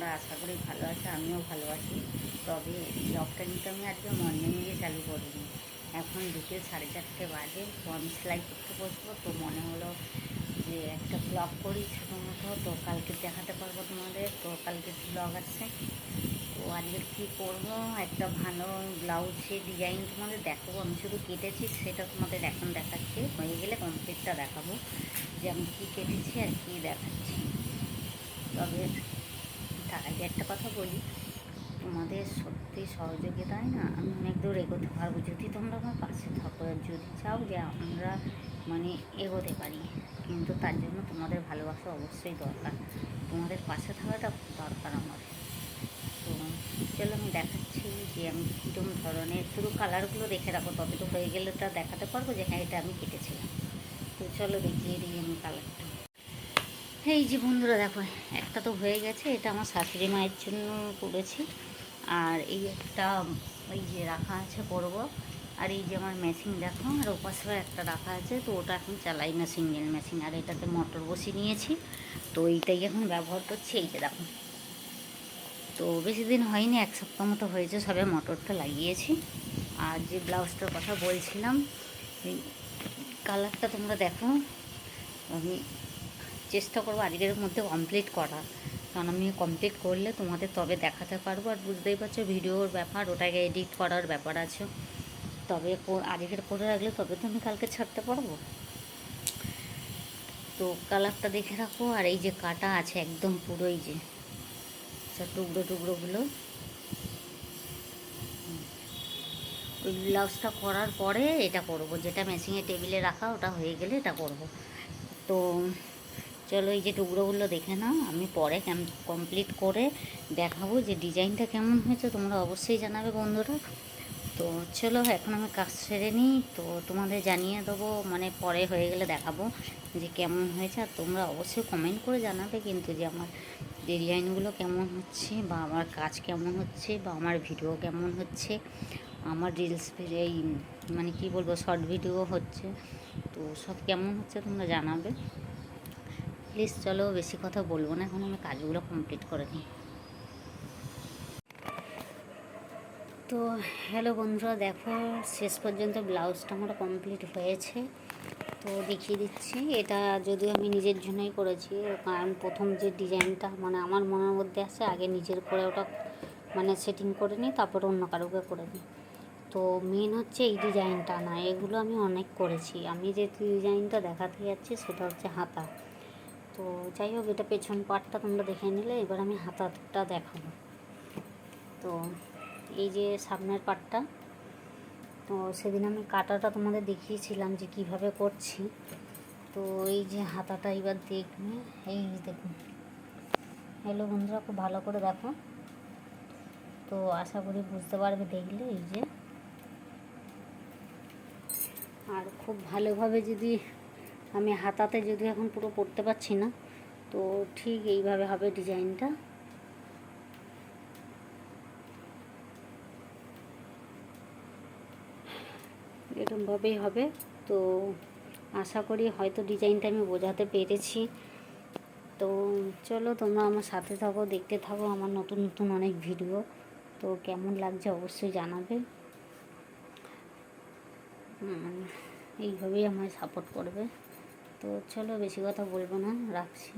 তোমরা আশা করি ভালো আছো, আমিও ভালো আছি। তবে ব্লগটা কিন্তু আমি আজকে মর্নিং দিয়ে চালু করিনি। এখন বিকেল সাড়ে চারটে বাজে আমি সেলাই করতে বসবো, তো মনে হলো যে একটা ব্লগ করি ছোটো মতো তো কালকে দেখাতে পারব তোমাদের, তো কালকে ব্লগ আছে। তো আজকে কী করব, একটা ভালো ব্লাউজের ডিজাইন তোমাদের দেখাবো। আমি শুধু কেটেছি, সেটা তোমাদের এখন দেখাচ্ছি। হয়ে গেলে কমপ্লিটটা দেখাবো যে আমি কী কেটেছি আর কী দেখাচ্ছি। তবে তার আগে একটা কথা বলি। তোমাদের সত্যি সহযোগিতায় না? আমি অনেক দূর এগোতে পারব। যদি তোমরা আমার পাশে থাকো যদি চাও যে আমরা মানে এগোতে পারি, কিন্তু তার জন্য তোমাদের ভালোবাসা অবশ্যই দরকার। তোমাদের পাশে থাকাটা দরকার আমার। তো চলো আমি দেখাচ্ছি যে আমি কীরকম ধরনের, শুধু কালারগুলো দেখে রাখো তবে তো হয়ে গেলে তা দেখাতে পারব যে হ্যাঁ এটা আমি কেটেছিলাম। তো চলো দেখিয়ে দিই আমি কালারটা এই যে বন্ধুরা দেখো, একটা তো হয়ে গেছে, এটা আমার শাশুড়ি মায়ের জন্য করেছি। আর এই একটা, ওই যে রাখা আছে করব আর এই যে আমার মেশিন দেখো, আর ওপাশেও একটা রাখা আছে, তো ওটা এখন চালাই না সিঙ্গেল মেশিন আর এটাতে মোটর বসিয়ে নিয়েছি। তো এইটাই এখন ব্যবহার করছি এইটা দেখো। তো বেশি দিন হয়নি, এক সপ্তাহ মতো হয়েছে, সবে মোটরটা লাগিয়েছি। আর যে ব্লাউজটার কথা বলছিলাম কালারটা তোমরা দেখো, আমি চেষ্টা করব আজকের মধ্যে কমপ্লিট করার। কারণ আমি কমপ্লিট করলে তোমাদের তবে দেখাতে পারব। আর বুঝতেই পারছ, ভিডিওর ব্যাপার, ওটাকে এডিট করার ব্যাপার আছে। তবে আজকের করে রাখলে তবে তো আমি কালকে ছাড়তে পারব। তো কালারটা দেখে রাখো, আর এই যে কাটা আছে একদম পুরো, এই যে টুকরো টুকরোগুলো। ওই ব্লাউজটা করার পরে এটা করব। যেটা মেশিনে টেবিলে রাখা, ওটা হয়ে গেলে এটা করব। তো চলো এই যে টুকরোগুলো দেখে নাও, আমি পরে কমপ্লিট করে দেখাবো যে ডিজাইনটা কেমন হয়েছে, তোমরা অবশ্যই জানাবে বন্ধুরা। তো চলো, এখন আমি কাজ সেরে নিই। তো তোমাদের জানিয়ে দেবো মানে পরে হয়ে গেলে দেখাবো যে কেমন হয়েছে। আর তোমরা অবশ্যই কমেন্ট করে জানাবে কিন্তু যে আমার ডিজাইনগুলো কেমন হচ্ছে, বা আমার কাজ কেমন হচ্ছে, বা আমার ভিডিও কেমন হচ্ছে, আমার রিলস এই মানে কি বলব শর্ট ভিডিও হচ্ছে। তো সব কেমন হচ্ছে তোমরা জানাবে। প্লিজ চলো বেশি কথা বলব না, এখন আমি কাজগুলো কমপ্লিট করে নিই। তো হ্যালো বন্ধুরা, দেখো, শেষ পর্যন্ত ব্লাউজটা আমার কমপ্লিট হয়েছে। তো দেখিয়ে দিচ্ছি, এটা যদিও আমি নিজের জন্যই করেছি, কারণ প্রথম যে ডিজাইনটা মানে আমার মনের মধ্যে আছে, আগে নিজের করে ওটা মানে সেটিং করে নিই, তারপরে অন্য কারোকে করে নিই। তো মেন হচ্ছে এই ডিজাইনটা না, এগুলো আমি অনেক করেছি। আমি যে ডিজাইনটা দেখাতে যাচ্ছি, সেটা হচ্ছে হাতা। তো যাই হোক, এটা পেছন পাটটা তোমরা দেখে নিলে, এবার আমি হাতাটা দেখাবো। তো এই যে সামনের পাটটা, তো সেদিন আমি কাটাটা তোমাদের দেখিয়েছিলাম যে কীভাবে করছি। তো এই যে হাতাটা এবার দেখবে, এই দেখুন। হ্যালো বন্ধুরা, খুব ভালো করে দেখো। তো আশা করি বুঝতে পারবে দেখলে, এই যে। আর খুব ভালোভাবে যদি আমি হাতাতে যদি এখন পুরো পড়তে পারছি না, তো ঠিক এইভাবে হবে ডিজাইনটা। এরকমভাবেই হবে, তো আশা করি হয়তো ডিজাইনটা আমি বোঝাতে পেরেছি। তো চলো তোমরা আমার সাথে থাকো, দেখতে থাকো আমার নতুন নতুন অনেক ভিডিও, তো কেমন লাগছে অবশ্যই জানাবে। এইভাবেই আমায় সাপোর্ট করবে। তো চলো বেশি কথা বলব না রাখছি।